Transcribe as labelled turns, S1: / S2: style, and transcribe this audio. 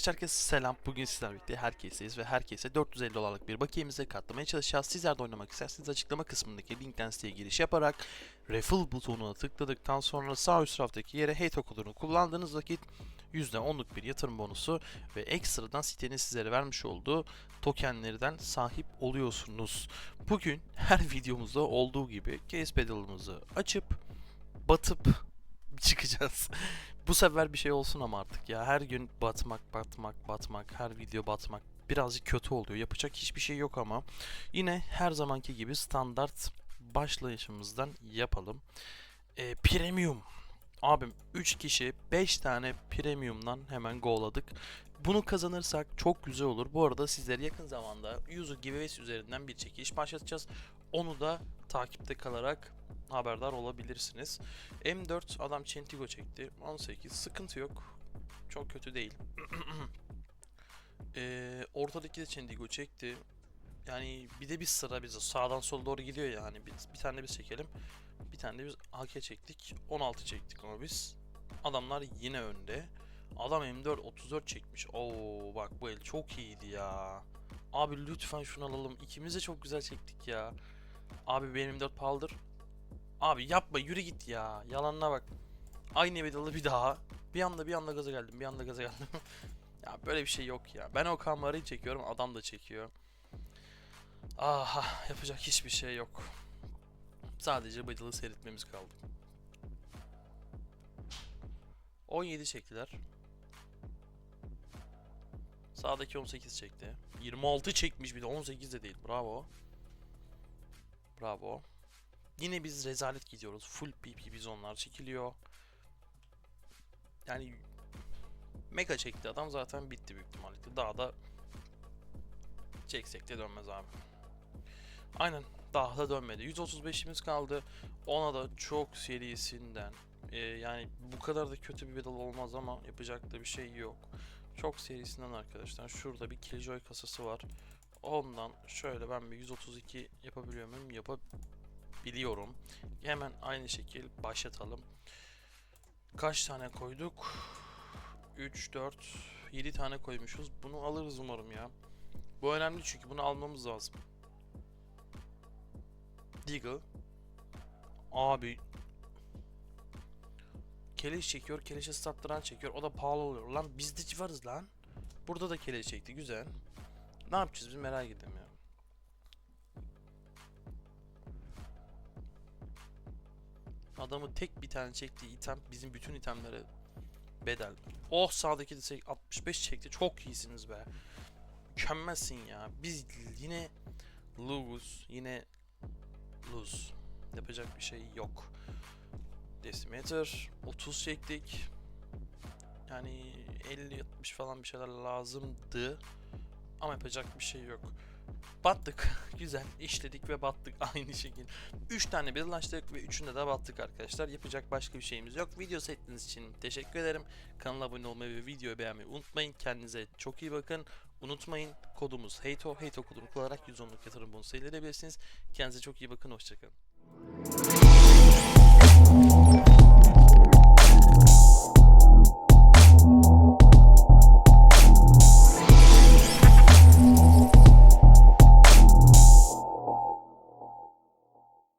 S1: Arkadaşlar herkese selam. Bugün sizlerle birlikte herkeseyiz ve herkese 450 dolarlık bir bakiyemize katlamaya çalışacağız. Sizler de oynamak isterseniz açıklama kısmındaki linkten siteye giriş yaparak Raffle butonuna tıkladıktan sonra sağ üst taraftaki yere Hate kodunu kullandığınız vakit %10'luk bir yatırım bonusu ve ekstradan sitenin sizlere vermiş olduğu tokenlerden sahip oluyorsunuz. Bugün her videomuzda olduğu gibi Case Pedal'ımızı açıp batıp çıkacağız. Bu sefer bir şey olsun ama artık ya. Her gün batmak, batmak, batmak, her video batmak birazcık kötü oluyor. Yapacak hiçbir şey yok ama yine her zamanki gibi standart başlayışımızdan yapalım. Ee, premium. Abim 3 kişi 5 tane premium'dan hemen goladık. Bunu kazanırsak çok güzel olur. Bu arada sizlere yakın zamanda Yuzu Giveaways üzerinden bir çekiliş başlatacağız. Onu da takipte kalarak haberdar olabilirsiniz. M4 adam Centigo çekti. 18 sıkıntı yok. Çok kötü değil. ee, ortadaki de Centigo çekti. Yani bir de bir sıra bize sağdan sola doğru gidiyor ya hani bir, bir tane biz çekelim. Bir tane de biz AK çektik. 16 çektik ama biz. Adamlar yine önde. Adam M4 34 çekmiş. Oo bak bu el çok iyiydi ya. Abi lütfen şunu alalım. İkimiz de çok güzel çektik ya. Abi benim M4 pahalıdır. Abi yapma yürü git ya. Yalanına bak. Aynı bedalı bir daha. Bir anda bir anda gaza geldim. Bir anda gaza geldim. ya böyle bir şey yok ya. Ben o kamerayı çekiyorum. Adam da çekiyor. Aha yapacak hiçbir şey yok. Sadece bedalı seyretmemiz kaldı. 17 çektiler. Sağdaki 18 çekti. 26 çekmiş bir de 18 de değil. Bravo. Bravo. Yine biz rezalet gidiyoruz. Full PP bizonlar çekiliyor. Yani mega çekti adam zaten bitti büyük ihtimalle. Daha da çeksek de dönmez abi. Aynen daha da dönmedi. 135'imiz kaldı. Ona da çok serisinden e, yani bu kadar da kötü bir bedel olmaz ama yapacak da bir şey yok. Çok serisinden arkadaşlar. Şurada bir Killjoy kasası var. Ondan şöyle ben bir 132 yapabiliyor muyum? Yapabiliyorum. Hemen aynı şekil başlatalım. Kaç tane koyduk? 3, 4, 7 tane koymuşuz. Bunu alırız umarım ya. Bu önemli çünkü bunu almamız lazım. Deagle. Abi. Keleş çekiyor. Keleşe starttıran çekiyor. O da pahalı oluyor. Lan biz de varız lan. Burada da keleş çekti. Güzel. Ne yapacağız biz merak ettim ya. Adamı tek bir tane çektiği item bizim bütün itemlere bedel. Oh sağdaki de çek- 65 çekti. Çok iyisiniz be. Mükemmelsin ya. Biz yine lose. Yine lose. Yapacak bir şey yok. Decimeter 30 çektik. Yani 50-60 falan bir şeyler lazımdı. Ama yapacak bir şey yok. Battık. Güzel. işledik ve battık aynı şekilde. 3 tane birleştirdik ve üçünde de battık arkadaşlar. Yapacak başka bir şeyimiz yok. Video seyrettiğiniz için teşekkür ederim. Kanala abone olmayı ve videoyu beğenmeyi unutmayın. Kendinize çok iyi bakın. Unutmayın kodumuz HEYTO. HEYTO kodunu kullanarak %10'luk yatırım bonusu elde edebilirsiniz. Kendinize çok iyi bakın. Hoşçakalın.